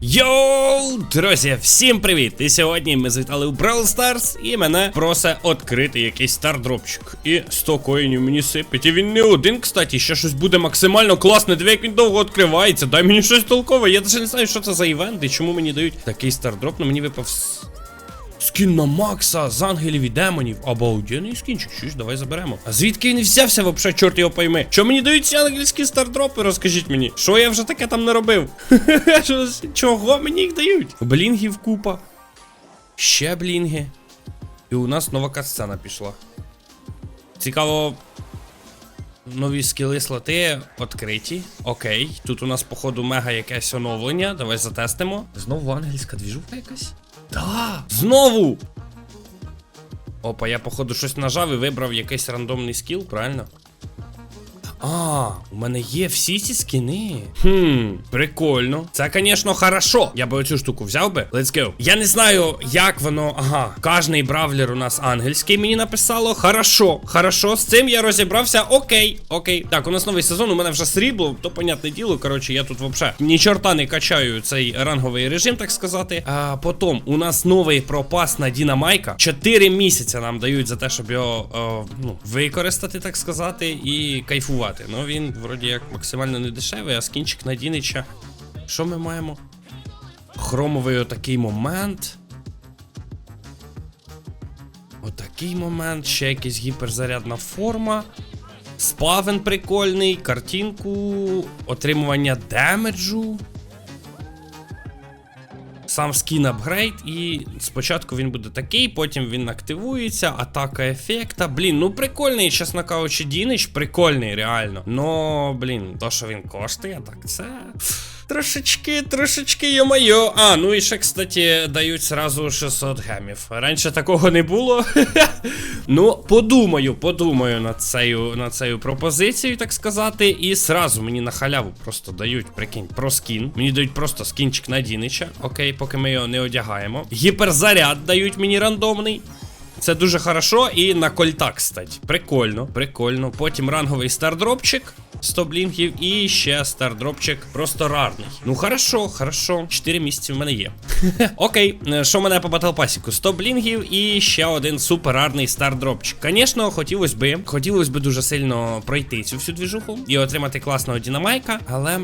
Йоу, друзі, всім привіт! І сьогодні ми завітали у Brawl Stars і мене просить відкрити якийсь стардропчик. І 100 коїнів мені сипить. І він не один, кстати, ще щось буде максимально класне. Диви, як він довго відкривається. Дай мені щось толкове. Я навіть не знаю, що це за івент і чому мені дають такий стардроп, ну мені випав. Скін на Макса з ангелів і демонів. Обалденний скінчик, що ж, давай заберемо. А звідки він взявся вообще, чорт його пойми? Що мені дають ці ангельські стардропи, розкажіть мені. Що я вже таке там не робив? Чого мені їх дають? Блінгів купа. Ще блінги. І у нас нова катсцена пішла. Цікаво. Нові скіли слоти відкриті. Окей. Тут у нас, походу, мега якесь оновлення. Давай затестимо. Знову ангельська двіжуха якась? Да! Знову! Опа, я, походу, щось нажав і вибрав якийсь рандомний скіл, правильно? А, у мене є всі ці скіни. Хм, прикольно. Це, звісно, хорошо. Я би оцю штуку взяв би. Let's go. Я не знаю, як воно. Ага, кожний бравлер у нас ангельський мені написало. Хорошо, хорошо, з цим я розібрався. Окей, окей. Так, у нас новий сезон, у мене вже срібло, то понятне діло. Коротше, я тут вообще ні чорта не качаю цей ранговий режим, так сказати. А потім у нас новий пропас на Дінамайка. Чотири місяці нам дають за те, щоб його е, ну, використати, так сказати, і кайфувати. Ну він вроді як максимально не дешевий, а скінчик Надінича. Що ми маємо? Хромовий отакий момент. Отакий момент, ще якась гіперзарядна форма. Спавен прикольний, картинку, отримування демеджу. Сам скін апгрейд, і спочатку він буде такий, потім він активується, атака ефекта. Блін, ну прикольний, чесно кажучи, Дінич, прикольний, реально. Но, блін, то, що він коштує, так це. Трошечки, трошечки, йо-моє. А, ну і ще, кстати, дають сразу 600 гемів. Раніше такого не було. ну, подумаю, подумаю над цією, над цією пропозицією, так сказати. І сразу мені на халяву просто дають, прикинь, про скін. Мені дають просто скінчик на Дінича. Окей, поки ми його не одягаємо. Гіперзаряд дають мені рандомний. Це дуже хорошо і на кольта, кстати. Прикольно, прикольно. Потім ранговий стардропчик. 100 блінгів і ще стардропчик просто рарний. Ну хорошо, хорошо. 4 місяці в мене є. Окей, е, що в мене по батлпасіку? 100 блінгів і ще один суперарний стардропчик. Звісно, хотілося би, хотілося би дуже сильно пройти цю всю двіжуху і отримати класного дінамайка, але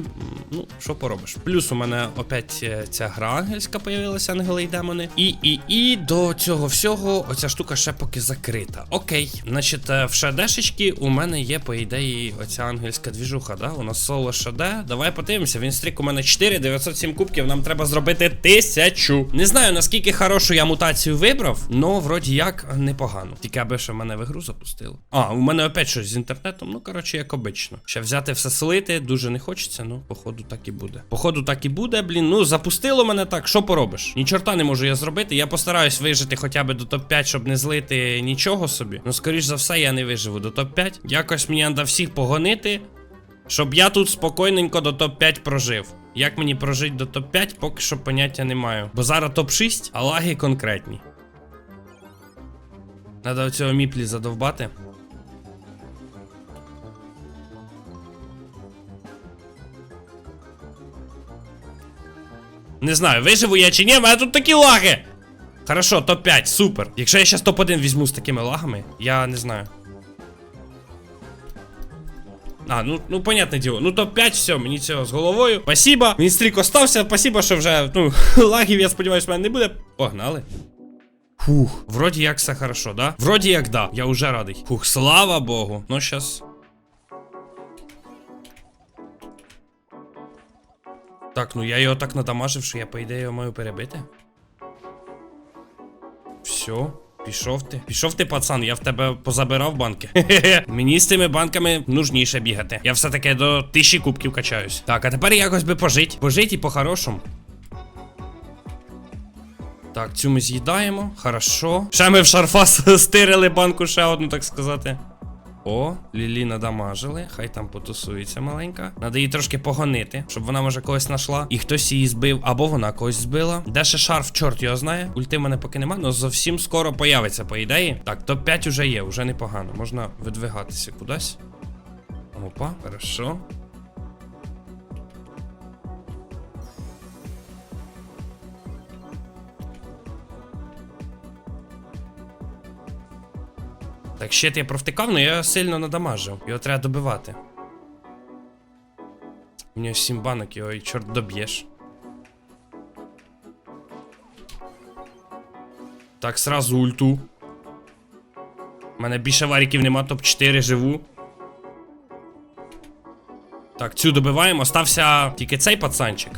ну, що поробиш? Плюс у мене опять е, ця гра ангельська появилася, ангели і демони. І, і, і до цього всього оця штука ще поки закрита. Окей, значить, е, в шадешечки у мене є, по ідеї, оця ангельська двіжуха, да? У нас соло шаде. Давай подивимося. Він стрік у мене 4, 907 кубків. Нам треба зробити тисячу. Не знаю, наскільки хорошу я мутацію вибрав, но вроді як непогано. Тільки аби ще мене в ігру запустило. А, у мене опять щось з інтернетом. Ну, коротше, як обично. Ще взяти все слити дуже не хочеться, ну, походу, так і буде. Походу, так і буде, блін. Ну, запустило мене так. Що поробиш? Ні чорта не можу я зробити. Я постараюсь вижити хоча б до топ-5, щоб не злити нічого собі. Ну, скоріш за все, я не виживу до топ-5. Якось мені треба всіх погонити. Щоб я тут спокійненько до топ-5 прожив. Як мені прожити до топ-5, поки що поняття не маю. Бо зараз топ-6, а лаги конкретні. Надо оцього міплі задовбати. Не знаю, виживу я чи ні, в мене тут такі лаги. Хорошо, топ-5, супер. Якщо я зараз топ-1 візьму з такими лагами, я не знаю. А, ну, ну, понятне діло. Ну, топ-5, все, мені цього з головою. Спасибо. Він стрік остався. Спасибо, що вже, ну, лагів, я сподіваюся, в мене не буде. Погнали. Фух, вроді як все хорошо, да? Вроді як да. Я вже радий. Фух, слава Богу. Ну, щас. Так, ну я його так надамажив, що я, по ідеї, його маю перебити. Все. Пішов ти. Пішов ти, пацан, я в тебе позабирав банки. Мені з цими банками нужніше бігати. Я все-таки до тисячі кубків качаюсь. Так, а тепер якось би пожить. Пожить і по-хорошому. Так, цю ми з'їдаємо. Хорошо. Ще ми в шарфа стирили банку ще одну, так сказати. О, Лілі надамажили, хай там потусується маленька. Надо її трошки погонити, щоб вона може когось знайшла. І хтось її збив, або вона когось збила. Де ще шарф, чорт його знає. Ульти мене поки нема, але зовсім скоро появиться, по ідеї. Так, топ-5 уже є, вже непогано. Можна видвигатися кудись. Опа, хорошо. Так, щит я провтикав, але я сильно надамажив. Його треба добивати. У нього 7 банок, його і чорт доб'єш. Так, сразу ульту. У мене більше варіків нема, топ-4 живу. Так, цю добиваємо. Остався тільки цей пацанчик.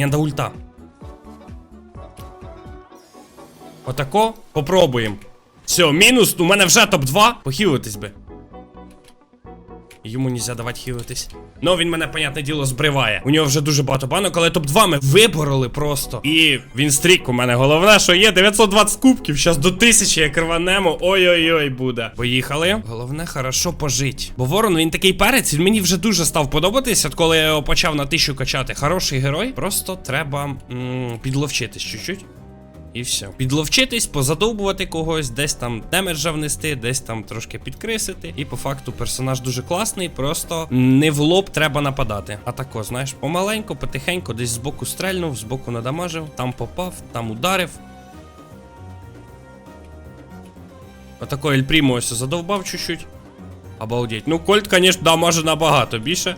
Мені надо ульта. Отако. Попробуємо. Все, мінус, у мене вже топ-2. Похилитись би. Йому нельзя давати хілитись. Ну, він мене, понятне діло, збриває. У нього вже дуже багато банок, але топ-2 ми вибороли просто. І він стрік у мене головне, що є 920 кубків. Щас до 1000 як рванемо. Ой-ой-ой, буде. Поїхали. Головне, хорошо пожить. Бо ворон він такий перець, він мені вже дуже став подобатись, от коли я його почав на 1000 качати. Хороший герой. Просто треба м підловчитись чуть-чуть. І все. Підловчитись, позадовбувати когось, десь там демеджа внести, десь там трошки підкрисити. І по факту персонаж дуже класний, просто не в лоб треба нападати. А тако, знаєш, помаленько, потихеньку, десь збоку стрельнув, збоку надамажив, там попав, там ударив. Отако Ель Прімо ось задовбав чуть-чуть. Обалдеть. Ну, Кольт, звісно, да, набагато більше.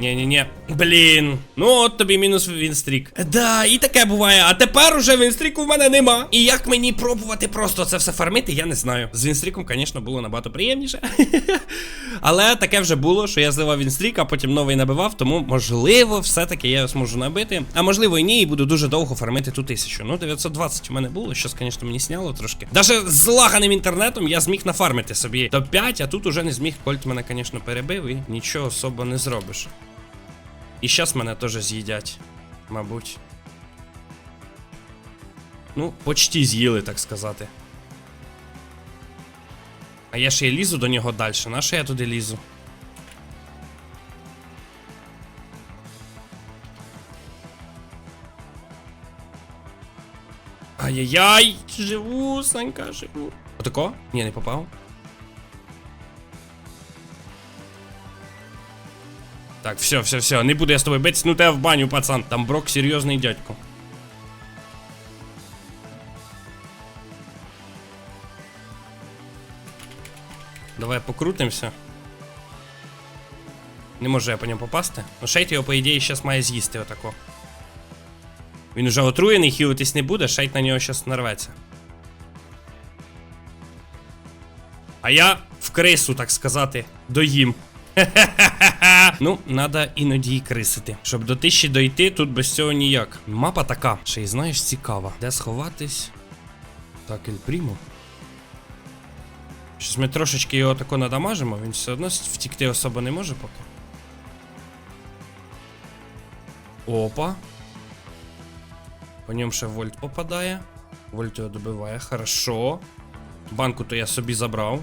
Ні-ні-ні. Блін. Ну от тобі мінус Вінстрік. Да, і таке буває. А тепер уже Вінстріку в мене нема. І як мені пробувати просто це все фармити, я не знаю. З Вінстріком, звісно, було набагато приємніше. Але таке вже було, що я зливав Вінстрік, а потім новий набивав, тому можливо, все-таки я зможу набити. А можливо і ні, і буду дуже довго фармити ту тисячу. Ну, 920 у мене було, щось, звісно, мені сняло трошки. Даже з лаганим інтернетом я зміг нафармити собі топ-5, а тут уже не зміг. Кольт мене, звісно, перебив і нічого особо не зробиш. І щас мене теж з'їдять, мабуть. Ну, почти з'їли, так сказати. А я ще й лізу до нього далі. На що я туди лізу? Ай-яй-яй! Живу, Санька, живу. Отако? Ні, не попав. Так, все, все, все, не буду я з тобою битися, ну тебе в баню, пацан. Там Брок серйозний дядько. Давай покрутимося. Не можу я по ньому попасти. Ну шейт його, по ідеї, зараз має з'їсти отако. Він уже отруєний, хілитись не буде, шейт на нього зараз нарветься. А я в крису, так сказати, доїм. Ну, надо іноді і крисити. Щоб до тисячі дойти, тут без цього ніяк. Мапа така, ще й знаєш, цікава. Де сховатись? Так, Ель Прімо. Щось ми трошечки його тако надамажимо, він все одно втікти особо не може поки. Опа. По ньому ще вольт попадає. Вольт його добиває, хорошо. Банку то я собі забрав.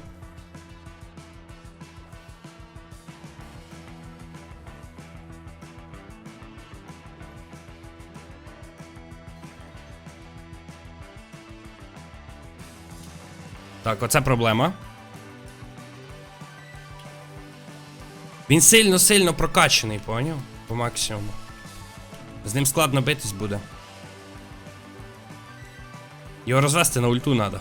Так, оце проблема. Він сильно-сильно прокачаний, поняв? По максимуму. З ним складно битись буде. Його розвести на ульту треба.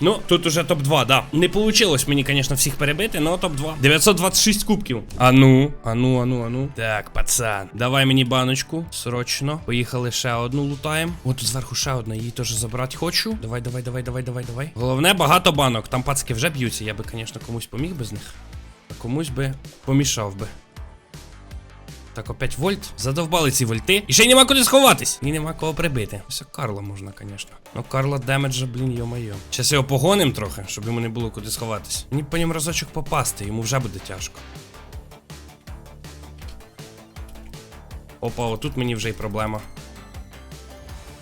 Ну, тут уже топ-2, да. Не получилось мені, звісно, всіх перебити, но топ-2. 926 кубків. А ну, а ну, а ну, а ну. Так, пацан. Давай мені баночку. Срочно. Поїхали ще одну лутаємо. О, тут зверху ще одна, її теж забрати хочу. Давай, давай, давай, давай, давай, давай. Головне, багато банок. Там пацки вже б'ються. Я би, звісно, комусь поміг без них. А комусь би помішав би. Так, опять вольт. Задовбали ці вольти. І ще й нема куди сховатись. І нема кого прибити. Ось Карла можна, звісно. Ну, Карла демеджа, блін, йо-моє. Зараз його погоним трохи, щоб йому не було куди сховатись. Мені по ньому разочок попасти, йому вже буде тяжко. Опа, отут мені вже й проблема.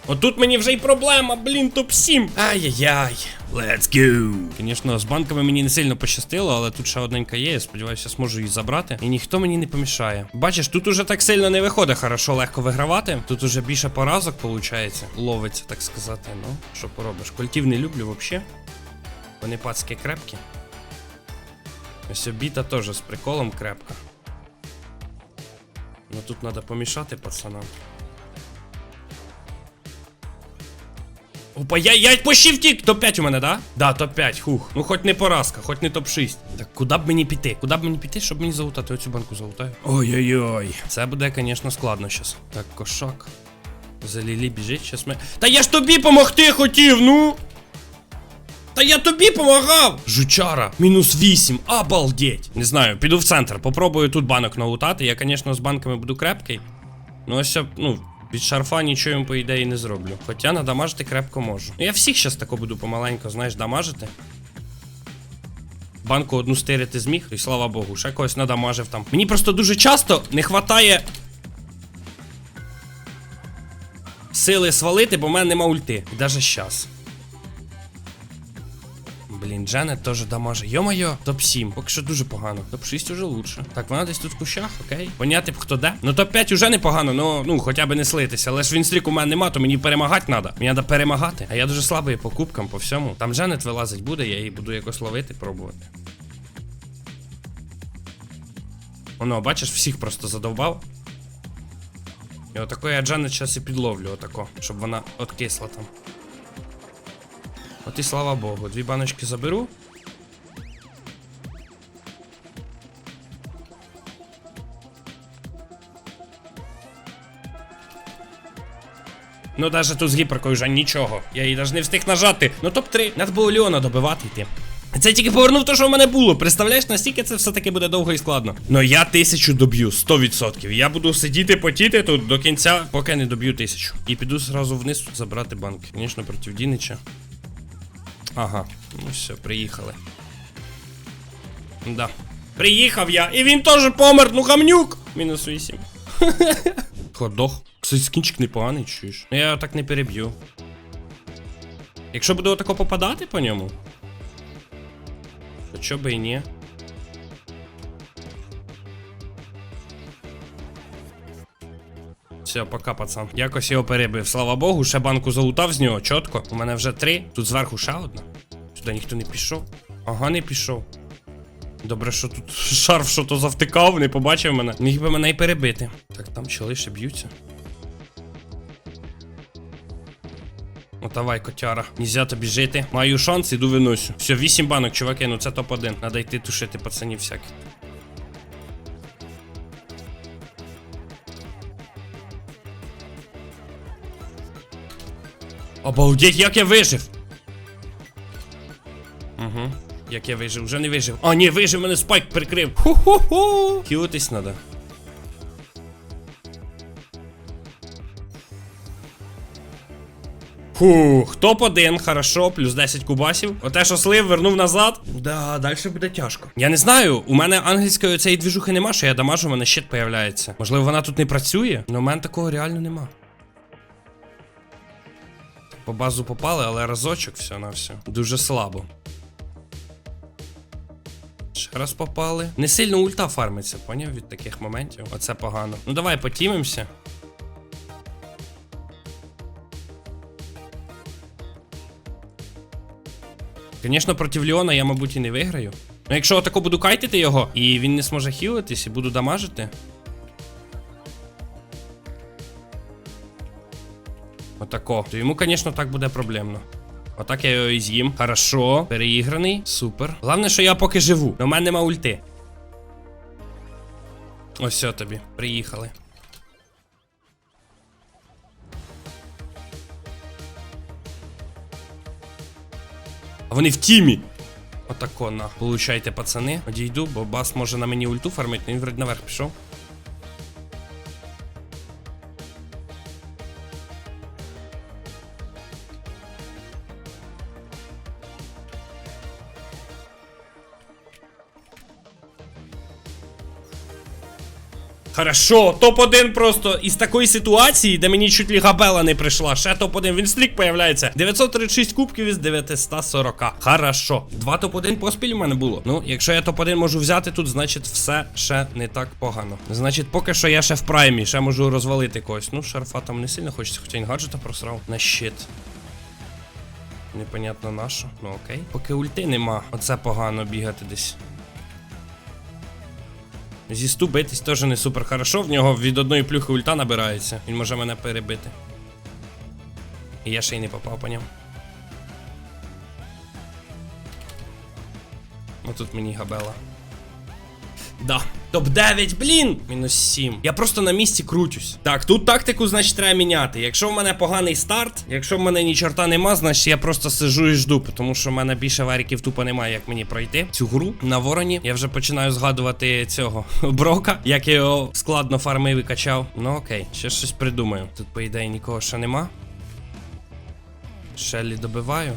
Отут мені вже й проблема, блін, топ-7. Ай-яй-яй. Let's go. Звісно, з банками мені не сильно пощастило, але тут ще одненька є. Я сподіваюся, зможу її забрати. І ніхто мені не помішає. Бачиш, тут уже так сильно не виходить хорошо легко вигравати. Тут уже більше поразок виходить. Ловиться, так сказати. Ну, що поробиш? Кольтів не люблю взагалі. Вони пацькі крепкі. Ось обіта теж з приколом крепка. Ну тут треба помішати пацанам. Опа, я, я по втік! Топ-5 у мене, да? Да, топ-5, хух. Ну хоч не поразка, хоч не топ-6. Так куди б мені піти? Куди б мені піти, щоб мені залутати? Оцю банку залутаю. Ой-ой-ой. Це буде, звісно, складно зараз. Так, кошак. За Лілі біжить, щас ми. Та я ж тобі помогти хотів, ну! Та я тобі помагав! Жучара, мінус 8, обалдеть! Не знаю, піду в центр, попробую тут банок налутати. Я, звісно, з банками буду крепкий. Ну, ось, ну, від шарфа нічого їм, по ідеї, не зроблю. Хоча надамажити крепко можу. Ну, я всіх зараз тако буду помаленько, знаєш, дамажити. Банку одну стирити зміг, і слава Богу, ще когось надамажив там. Мені просто дуже часто не хватає. Сили свалити, бо в мене нема ульти. І навіть щас. Блін, Дженет теж дамаже. Йо-моє, топ-7. Поки що дуже погано. Топ-6 уже лучше. Так, вона десь тут в кущах, окей. Поняти б хто де. Ну топ-5 уже непогано, ну, ну хоча б не слитися. Але ж він стрік у мене нема, то мені перемагати треба. Мені треба перемагати. А я дуже слабий по кубкам, по всьому. Там Дженет вилазить буде, я її буду якось ловити, пробувати. Воно, бачиш, всіх просто задовбав. І отако я Дженет зараз і підловлю, отако, щоб вона откисла там. От і слава Богу, дві баночки заберу. Ну, даже тут з гіперкою вже нічого. Я її навіть не встиг нажати. Ну, топ-3. Надо було Леона добивати йти. Це тільки повернув те, що в мене було. Представляєш, настільки це все-таки буде довго і складно. Ну я тисячу доб'ю, 100%. Я буду сидіти, потіти тут до кінця, поки не доб'ю тисячу. І піду зразу вниз тут забрати банки. Звісно, проти Дінича. Ага, ну все, приїхали. Да. Приїхав я, і він теж помер, ну гамнюк! Мінус 8. Ходох. Кстати, скінчик непоганий, чуєш. Ну, Я так не переб'ю. Якщо буду отако попадати по ньому. То чо би і ні. Все, пока, пацан. Якось його перебив. Слава Богу, ще банку залутав з нього, чітко. У мене вже три. Тут зверху ще одна. Сюди ніхто не пішов. Ага, не пішов. Добре, що тут шарф що то завтикав, не побачив мене. Міг би мене й перебити. Так, там ще б'ються. Ну давай, котяра. Нельзя тобі жити. Маю шанс, іду виносю. Все, 8 банок, чуваки, ну це топ-1. Надо йти тушити пацанів всяких. Обалдеть, як я вижив! Угу. Як я вижив, вже не вижив. А, ні, вижив, мене спайк прикрив. Ху-ху-ху. Хілитись надо. Фух, топ-1, хорошо, плюс 10 кубасів. Оте, що слив, вернув назад. Да, далі буде тяжко. Я не знаю, у мене ангельської цієї двіжухи нема, що я дамажу, у мене щит появляється. Можливо, вона тут не працює, але у мене такого реально нема. По базу попали, але разочок все на все. Дуже слабо. Ще раз попали. Не сильно ульта фармиться, поняв від таких моментів. Оце погано. Ну давай потімимося. Звісно, проти Леона я, мабуть, і не виграю. Ну, якщо отако буду кайтити його, і він не зможе хілитись, і буду дамажити. Отако. То йому, звісно, так буде проблемно. Отак я його і з'їм. Хорошо. Переіграний. Супер. Головне, що я поки живу. В мене нема ульти. Ось все тобі. Приїхали. А вони в тімі. Отако на. Получайте, пацани. Одійду, бо бас може на мені ульту фармить, ну він вроді наверх пішов. Хорошо, топ-1 просто із такої ситуації, де мені чуть ли габела не прийшла. Ще топ-1 він стрік появляється. 936 кубків із 940. Хорошо. Два топ-1 поспіль у мене було. Ну, якщо я топ-1 можу взяти тут, значить все ще не так погано. Значить, поки що я ще в праймі, ще можу розвалити когось. Ну, шарфа там не сильно хочеться, хоча він гаджета просрав. На щит. Непонятно на що. Ну окей. Поки ульти нема. Оце погано бігати десь. Зі сту битись теж не супер хорошо. В нього від одної плюхи ульта набирається. Він може мене перебити. І я ще й не попав по ньому. Отут мені габела. Да. Топ-9, блін! Мінус 7. Я просто на місці крутюсь. Так, тут тактику, значить, треба міняти. Якщо в мене поганий старт, якщо в мене ні чорта нема, значить я просто сижу і жду, тому що в мене більше варіків тупо немає, як мені пройти цю гру на вороні. Я вже починаю згадувати цього брока, як я його складно фармив і качав. Ну окей, ще щось придумаю. Тут, по ідеї, нікого ще нема. Шеллі добиваю.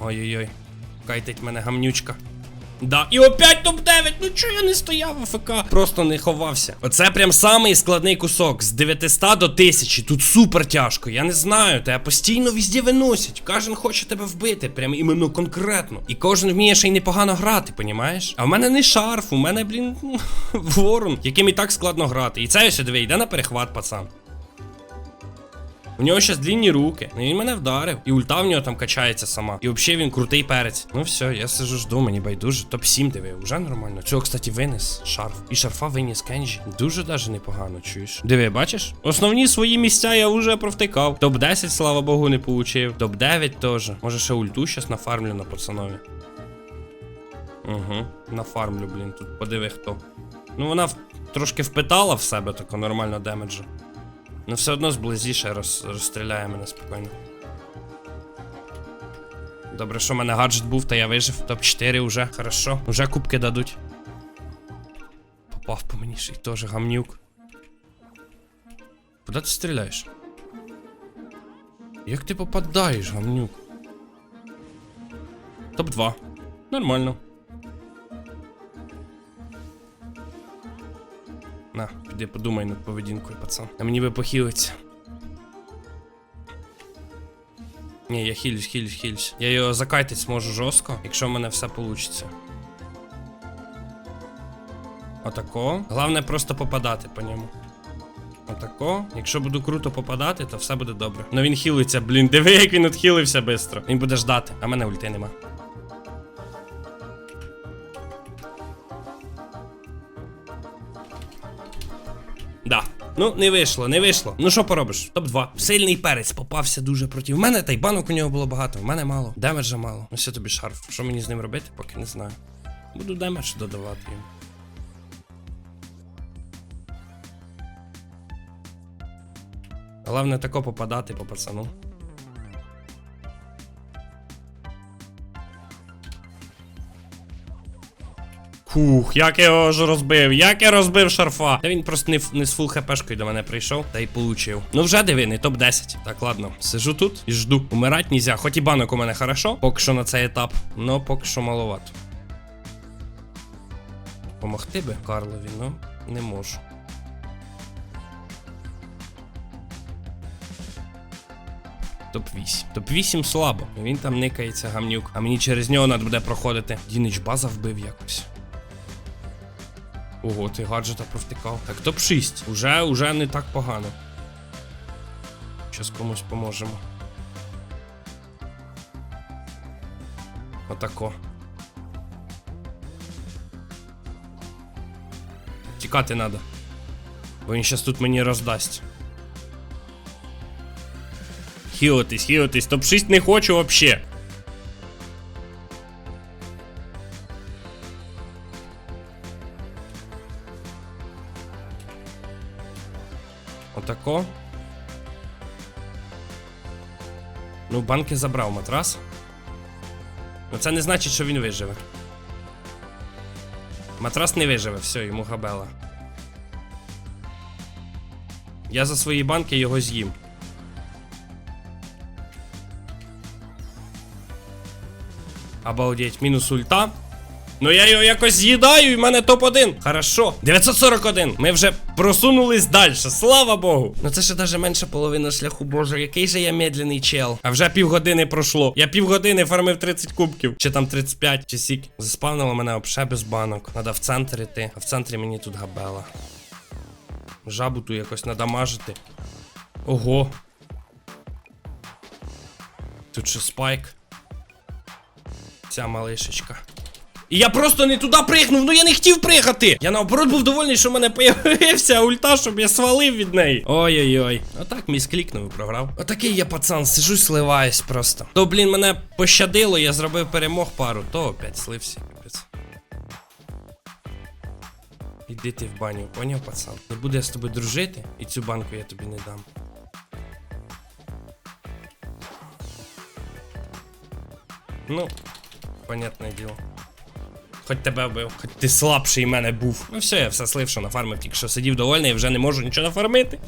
Ой-ой-ой. Кайтить мене гамнючка. Да, і опять топ-9. Ну чого я не стояв АФК? Просто не ховався. Оце прям самий складний кусок. З 900 до 1000. Тут супер тяжко. Я не знаю. Тебе постійно везде виносять. Кожен хоче тебе вбити. Прям іменно конкретно. І кожен вміє ще й непогано грати, понімаєш? А в мене не шарф, у мене, блін, ворон, яким і так складно грати. І це ось диви, йде на перехват, пацан. У нього щас длінні руки. Ну він мене вдарив. І ульта в нього там качається сама. І взагалі він крутий перець. Ну все, я сижу жду, мені байдуже. Топ-7 диви, вже нормально. Цього, кстати, винес шарф. І шарфа виніс Кенджі. Дуже даже непогано, чуєш. Диви, бачиш? Основні свої місця я вже провтикав. Топ-10, слава Богу, не получив. Топ-9 теж. Може ще ульту щас нафармлю на пацанові. Угу, нафармлю, блін. Тут подиви хто. Ну вона в- трошки впитала в себе тако нормально демеджу. Ну все одно зблизіше роз, розстріляє мене спокійно. Добре, що в мене гаджет був, та я вижив. Топ-4 вже. Хорошо. Уже кубки дадуть. Попав по мені ще й теж гамнюк. Куди ти стріляєш? Як ти попадаєш, гамнюк? Топ-2. Нормально. На, піди подумай над поведінкою, пацан. А мені би похилиться. Ні, я хилюсь, хилюсь, хилюсь. Я його закайтить зможу жорстко, якщо в мене все вийде. Отако. Головне просто попадати по ньому. Отако. Якщо буду круто попадати, то все буде добре. Ну він хілиться, блін. Диви, як він відхилився швидко. Він буде ждати, а мене ульти нема. Ну, не вийшло, не вийшло. Ну що поробиш? Топ-2. Сильний перець попався дуже проти мене, та й банок у нього було багато. В мене мало. Демеджа мало. Ну все тобі шарф. Що мені з ним робити, поки не знаю. Буду демедж додавати їм. Головне тако попадати по пацану. Хух, як я його ж розбив, як я розбив шарфа. Та він просто не, не з фул хпшкою до мене прийшов та й получив. Ну вже диви, не топ-10. Так, ладно, сижу тут і жду. Умирать нельзя. Хоч і банок у мене хорошо, поки що на цей етап, но поки що маловато. Помогти би Карлові, ну не можу. Топ-8. Топ-8 слабо. Він там никається гамнюк. А мені через нього треба буде проходити. Дінич база вбив якось. Ого, ти гаджета провтикав. Так, топ-6. Уже, уже не так погано. Щас комусь поможемо. Отако. Тікати треба. Бо він щас тут мені роздасть. Хілитись, хілитись. Топ-6 не хочу вообще. Банки забрав матрас. Ну це не значить, що він виживе. Матрас не виживе, все, йому габела. Я за свої банки його з'їм. Обалдеть, мінус ульта. Ну я його якось з'їдаю, і в мене топ-1. Хорошо. 941. Ми вже просунулись далі. Слава Богу. Ну це ще даже менше половини шляху, боже, який же я медленний чел. А вже півгодини пройшло. Я півгодини фармив 30 кубків. Чи там 35, чи сік. Заспавнило мене вообще без банок. Надо в центр іти. А в центрі мені тут габела. Жабу ту якось надамажити. Ого. Тут ще спайк. Ця малишечка. І я просто не туди пригнув, ну я не хотів пригати. Я наоборот був довольний, що в мене появився ульта, щоб я свалив від неї. Ой-ой-ой. Отак мій склікнув і програв. Отакий я пацан, сижу, сливаюсь просто. То, блін, мене пощадило, я зробив перемог пару, то опять слився. капець. Іди ти в баню, поняв, пацан? Не буду я з тобою дружити, і цю банку я тобі не дам. Ну, понятне діло. Хоч тебе вбив, хоч ти слабший мене був. Ну все, я все слив, що нафармив, тільки що сидів довольний і вже не можу нічого нафармити.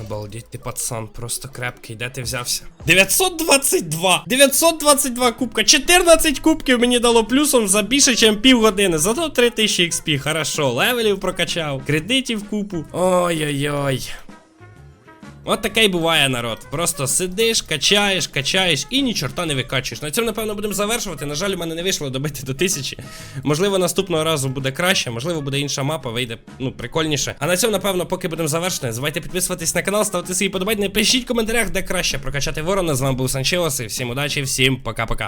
Обалдеть, ти пацан, просто крепкий, де ти взявся? 922! 922 кубка, 14 кубків мені дало плюсом за більше, ніж півгодини. Зато 3000 XP, хорошо, левелів прокачав, кредитів купу. Ой-ой-ой. От таке й буває народ. Просто сидиш, качаєш, качаєш і ні чорта не викачуєш. На цьому, напевно, будемо завершувати. На жаль, у мене не вийшло добити до тисячі. Можливо, наступного разу буде краще, можливо, буде інша мапа, вийде ну, прикольніше. А на цьому, напевно, поки будемо завершити, Звайте підписуватись на канал, ставити свої подобання, пишіть в коментарях, де краще прокачати ворона. З вами був Санчеос, і всім удачі, всім пока-пока.